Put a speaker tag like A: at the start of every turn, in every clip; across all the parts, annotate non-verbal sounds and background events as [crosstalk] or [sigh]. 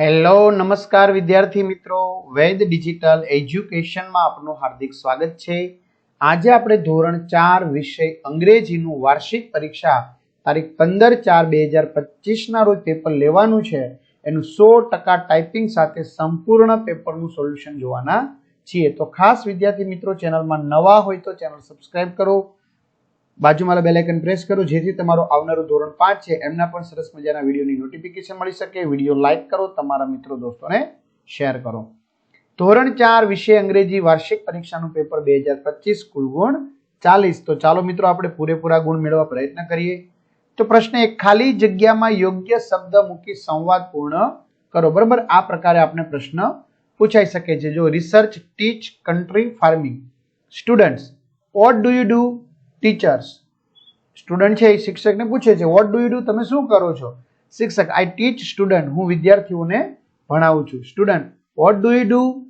A: Hello નમસ્કાર વિદ્યાર્થી મિત્રો. વૈદ ડિજિટલ એજ્યુકેશનમાં આપનું હાર્દિક સ્વાગત છે. આજે આપણે ધોરણ ચાર વિષય અંગ્રેજીનું વાર્ષિક પરીક્ષા તારીખ પંદર ચાર બે હજાર પચીસના રોજ પેપર લેવાનું છે. એનું સો ટકા ટાઈપિંગ સાથે સંપૂર્ણ પેપરનું સોલ્યુશન જોવાના છીએ. તો ખાસ વિદ્યાર્થી મિત્રો ચેનલમાં નવા હોય તો ચેનલ સબસ્ક્રાઈબ કરો. બાજુમાં બેલ આઇકન પ્રેસ કરો, જેથી તમારો આવનારું ધોરણ પાંચ છે, એમના પણ સરસ મજાના વિડીયોની નોટિફિકેશન મળી શકે. વીડિયો લાઇક કરો, તમારા મિત્રો દોસ્તોને શેર કરો. ધોરણ ચાર વિષય અંગ્રેજી વાર્ષિક પરીક્ષાનું પેપર બે હજાર પચીસ, કુલ ગુણ ચાલીસ. તો ચાલો મિત્રો, આપણે પૂરેપૂરા ગુણ મેળવવા પ્રયત્ન કરીએ. તો પ્રશ્ન એક, ખાલી જગ્યામાં યોગ્ય શબ્દ મૂકી સંવાદ પૂર્ણ કરો. બરાબર? આ પ્રકારે આપણે પ્રશ્ન પૂછાઈ શકે છે. જો research teach country farming students what do you do teachers student છે એ શિક્ષકને પૂછે છે વોટ ડુ યુ ડુ તમે શું કરો છો? શિક્ષક આઈ ટીચ સ્ટુડન્ટ હું વિદ્યાર્થીઓને ભણાવું છું. Student what do you do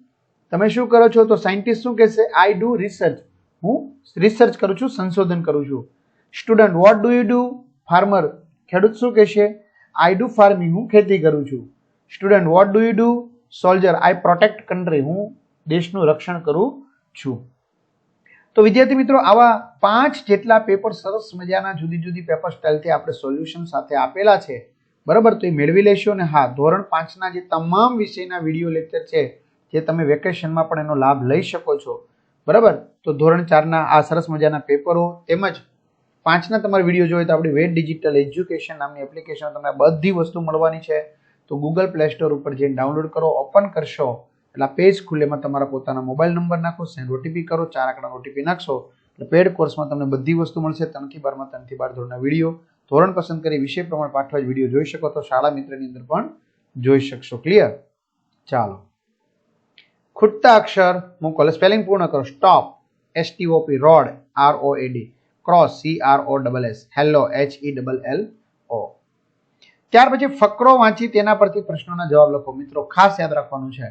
A: તમે શું કરો છો? તો સાયન્ટિસ્ટ શું કહેશે? આઈ ડુ રિસર્ચ હું રિસર્ચ કરું છું, સંશોધન કરું છું. Student what do you do farmer ખેડૂત શું કહેશે? આઈ ડુ ફાર્મિંગ હું ખેતી કરું છું. Student what do you do soldier I protect country હું દેશનું રક્ષણ કરું છું. તો વિદ્યાર્થી મિત્રો, આવા પાંચ જેટલા પેપર સરસ મજાના જુદી જુદી પેપર સ્ટાઇલથી આપણે સોલ્યુશન સાથે આપેલા છે. બરાબર? તો એ મેળવી લેશો ને હા, ધોરણ પાંચના જે તમામ વિષયના વીડિયો લેક્ચર છે, જે તમે વેકેશનમાં પણ એનો લાભ લઈ શકો છો. બરાબર? તો ધોરણ ચારના આ સરસ મજાના પેપરો તેમજ પાંચના તમારે વીડિયો જોઈએ તો આપણી વેટ ડિજિટલ એજ્યુકેશન નામની એપ્લિકેશન તમને બધી વસ્તુ મળવાની છે. તો ગૂગલ પ્લે સ્ટોર ઉપર જઈને ડાઉનલોડ કરો ઓપન કરશો. એટલે પેજ ખુલે એમાં તમારા પોતાના મોબાઈલ નંબર નાખો સેન્ડ ઓટીપી કરો, ચાર આંકડા ઓટીપી નાખશો. એટલે પેડ કોર્સમાં તમને બધી વસ્તુ મળશે, ત્રણથી બારમાં, ત્રણથી બાર ધોરણના વીડિયો ધોરણ પસંદ કરી વિષય પ્રમાણે પાઠવા વીડિયો જોઈ શકો તો શાળા મિત્રની અંદર પણ જોઈ શકશો. ક્લિયર ચાલો. ખૂટતા અક્ષર મૂકો સ્પેલિંગ પૂર્ણ કરો. Stop S T O P road. R O A D cross C R O double S hello H E double L O ત્યાર પછી ફકરો વાંચી, તેના પરથી પ્રશ્નોના જવાબ લખો. મિત્રો, ખાસ યાદ રાખવાનું છે.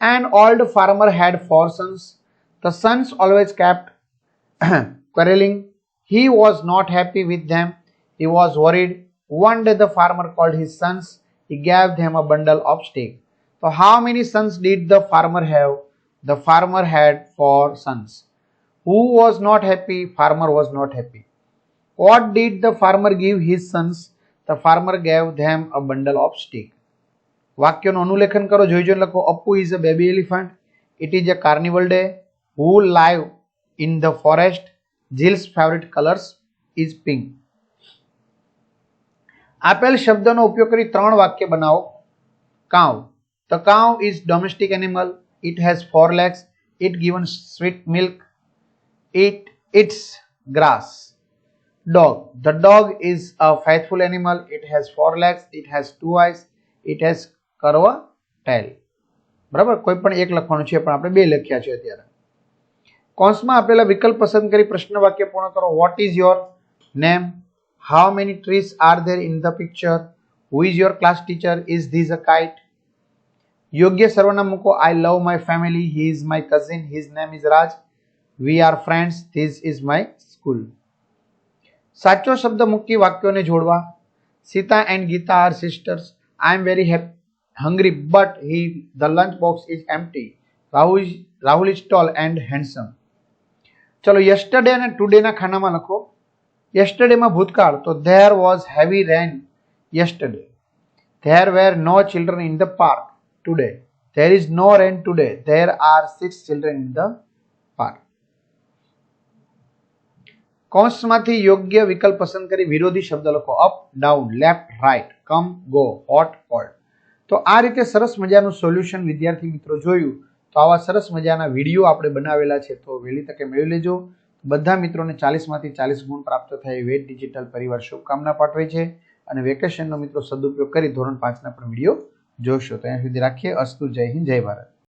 A: An old farmer had four sons. The sons always kept [clears throat] quarreling. He was not happy with them. He was worried. One day the farmer called his sons. He gave them a bundle of sticks. So, how many sons did the farmer have? The farmer had four sons. Who was not happy? Farmer was not happy. What did the farmer give his sons? The farmer gave them a bundle of sticks. વાક્યનું અનુલેખન કરો, જોઈ જોઈને લખો, Appu is a baby elephant it is a carnival day who live in the forest Jill's favourite colours is pink આપેલ શબ્દનો ઉપયોગ કરી ત્રણ વાક્ય બનાવો. Cow. The cow is domestic animal it has four legs it given sweet milk it eats grass dog. The dog is a faithful animal. It has four legs. It has two eyes. It has curve tail બરાબર? કોઈ પણ એક લખવાનું છે, પણ આપણે બે લખ્યા છે અત્યારે. કોન્સમાં આપેલા વિકલ્પ પસંદ કરી પ્રશ્ન વાક્ય પૂર્ણ કરો. What is your name how many trees are there in the picture who is your class teacher is this a kite યોગ્ય સર્વનામ મૂકો. I love my family he is my cousin his name is Raj we are friends this is my school સાચો શબ્દ મૂકી વાક્યોને જોડવા. Sita and Gita are sisters I am very hungry, but he, the lunch box is empty. Rahul is rahul is tall and handsome. ચલો yesterday અને ટુડેના ખાનામાં લખો યસ્ટરડેમાં ભૂતકાળ તો there was heavy rain yesterday there were no children in the park today there is no rain today there are six children in the park કૌંસમાંથી યોગ્ય વિકલ્પ પસંદ કરી વિરોધી શબ્દ લખો up down left right come go hot cold તો આ રીતે સરસ મજાનું સોલ્યુશન વિદ્યાર્થી મિત્રો જોયું. તો આવા સરસ મજાના વીડિયો આપણે બનાવેલા છે તો વહેલી તકે મેળવી લેજો. બધા મિત્રોને ચાલીસમાંથી ચાલીસ ગુણ પ્રાપ્ત થાય વેટ ડિજિટલ પરિવાર શુભકામના પાઠવે છે. અને વેકેશનનો મિત્રો સદુપયોગ કરી ધોરણ પાંચના પણ વીડિયો જોશો. તો અહીંયા સુધી રાખીએ. અસ્તુ, જય હિન્દ, જય ભારત.